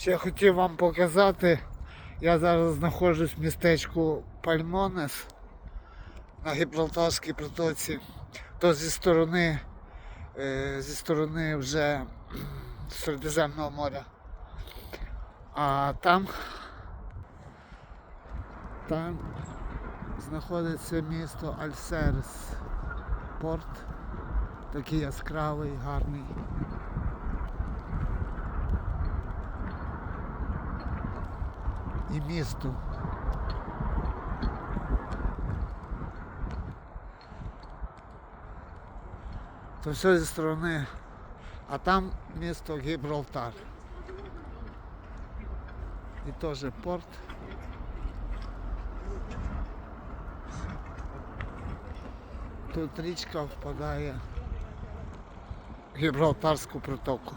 Ще хотів вам показати. Я зараз знаходжусь в містечку Пальмонес на Гібралтарській протоці. То зі сторони, е, зі сторони вже Середземного моря. А там, там знаходиться місто Альсерес. Порт. Такий яскравий, гарний. І місто. То все зі сторони. А там місто Гібралтар. І теж порт. Тут річка впадає в Гібралтарську протоку.